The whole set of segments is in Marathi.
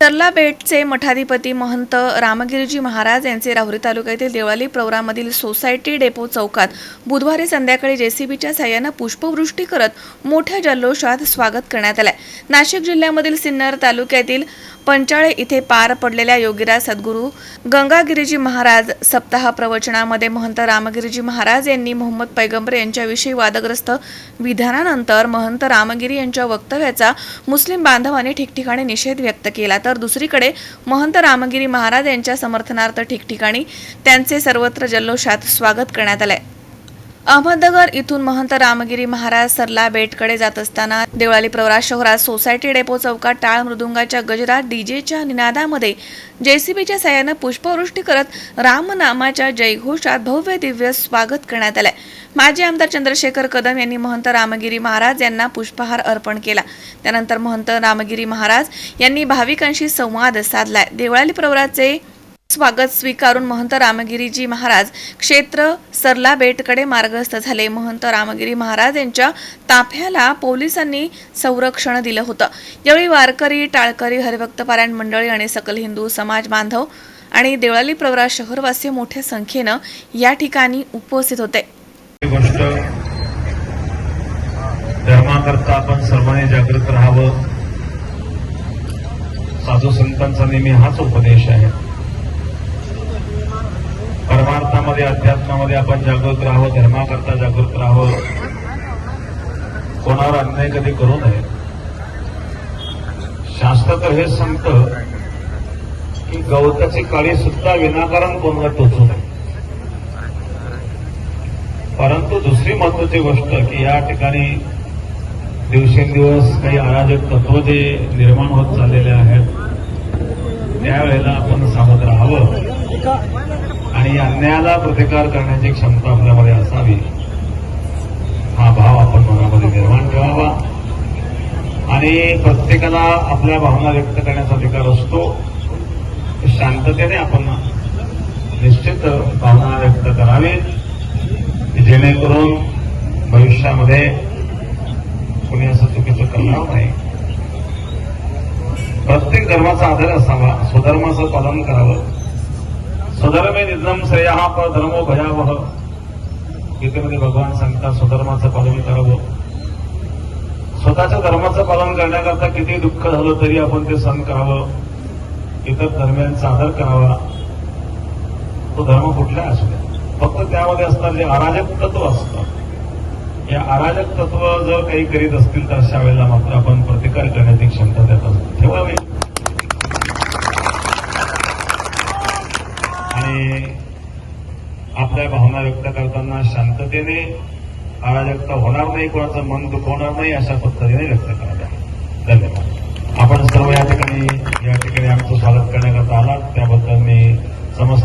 तरला बेटचे मठाधिपती महंत रामगिरीजी महाराज यांचे राहुरी तालुक्यातील देवळाली प्रवरामधील सोसायटी डेपो चौकात बुधवारी संध्याकाळी जेसीबीच्या साह्यानं पुष्पवृष्टी करत मोठ्या जल्लोषात स्वागत करण्यात आलंय. नाशिक जिल्ह्यामधील सिन्नर तालुक्यातील पंचाळे इथे पार पडलेल्या योगीराज सद्गुरू गंगागिरीजी महाराज सप्ताह प्रवचनामध्ये महंत रामगिरीजी महाराज यांनी मोहम्मद पैगंबर यांच्याविषयी वादग्रस्त विधानानंतर महंत रामगिरी यांच्या वक्तव्याचा मुस्लिम बांधवांनी ठिकठिकाणी निषेध व्यक्त केला. तर दुसरीकडे महंत रामगिरी महाराज यांच्या समर्थनार्थ ठिकठिकाणी त्यांचे सर्वत्र जल्लोषात स्वागत करण्यात आले अहमदनगर इथून महंत रामगिरी महाराज सरला बेटकडे जात असताना देवळाली प्रवरा शहरात सोसायटी डेपो चौकात टाळ मृदुंगाच्या गजरात डीजेच्या निनादामध्ये जेसीबीच्या साह्यानं पुष्पवृष्टी करत रामनामाच्या जयघोषात भव्य दिव्य स्वागत करण्यात आलंय. माजी आमदार चंद्रशेखर कदम यांनी महंत रामगिरी महाराज यांना पुष्पहार अर्पण केला. त्यानंतर महंत रामगिरी महाराज यांनी भाविकांशी संवाद साधलाय. देवळाली प्रवराचे स्वागत स्वीकारून महंत रामगिरीजी महाराज क्षेत्र सरला बेटकडे मार्गस्थ झाले. महंत रामगिरी महाराज यांच्या ताफ्याला पोलिसांनी संरक्षण दिलं होतं. यावेळी वारकरी टाळकरी हरिभक्तपारायण मंडळी आणि सकल हिंदू समाज बांधव आणि देवळाली प्रवरा शहरवासी मोठ्या संख्येनं या ठिकाणी उपस्थित होते. गोष्ट धर्माकरता आपण सर्वांनी जागृत राहावं. साधू संतांचा नेहमी हाच उपदेश आहे. परमार्थामध्ये अध्यात्मामध्ये आपण जागृत राहावं धर्माकरता जागृत राहावं. कोणावर अन्याय कधी करू नये. शास्त्र तर हे सांगतं की गवताची काळी सुद्धा विनाकारण कोणाला टोचू नये. परंतु दुसरी महत्वाची गोष्ट की या ठिकाणी दिवसेंदिवस काही अराजक तत्व जे निर्माण होत चाललेले आहेत त्यावेळेला आपण सावध राहावं. आणि अन्यायाला प्रतिकार करण्याची क्षमता आपल्यामध्ये असावी हा भाव आपण मनामध्ये निर्माण ठेवावा. आणि प्रत्येकाला आपल्या भावना व्यक्त करण्याचा अधिकार असतो. शांततेने आपण निश्चित भावना व्यक्त करावीत. जेणेकरून भविष्यामध्ये कोणी असं चुकीचं करणार नाही. प्रत्येक धर्माचा आदर असावा स्वधर्माचं पालन करावं. स्वधर्मे निधम श्रेय हा धर्मो भयावह. गीतेमध्ये भगवान सांगतात स्वधर्माचं पालन करावं. स्वतःच्या धर्माचं पालन करण्याकरता किती दुःख झालं तरी आपण ते सहन करावं. इतर धर्मियांचा आदर करावा. तो धर्म कुठला असू द्या फक्त त्यामध्ये असतात जे अराजक तत्व असतं. या अराजक तत्व जर काही करीत असतील तर अशा वेळेला मात्र आपण प्रतिकार करण्याची क्षमता त्यात ठेवावी. आणि आपल्या भावना व्यक्त करताना शांततेने अराजकता होणार नाही कोणाचं मन दुखवणार नाही अशा पद्धतीने व्यक्त कराव्या धन्यवाद. आपण सर्व या ठिकाणी या ठिकाणी आमचं स्वागत करण्याकरता आलात. त्या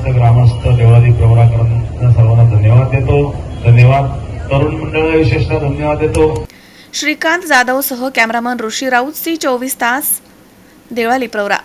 समस्त ग्रामस्थ देवादी प्रवराकरांना सर्वांना धन्यवाद देतो. धन्यवाद. तरुण मंडळ विशेषतः धन्यवाद देतो. श्रीकांत जाधव सह कॅमेरामन ऋषी राऊत सी चोवीस तास देवाली प्रवरा.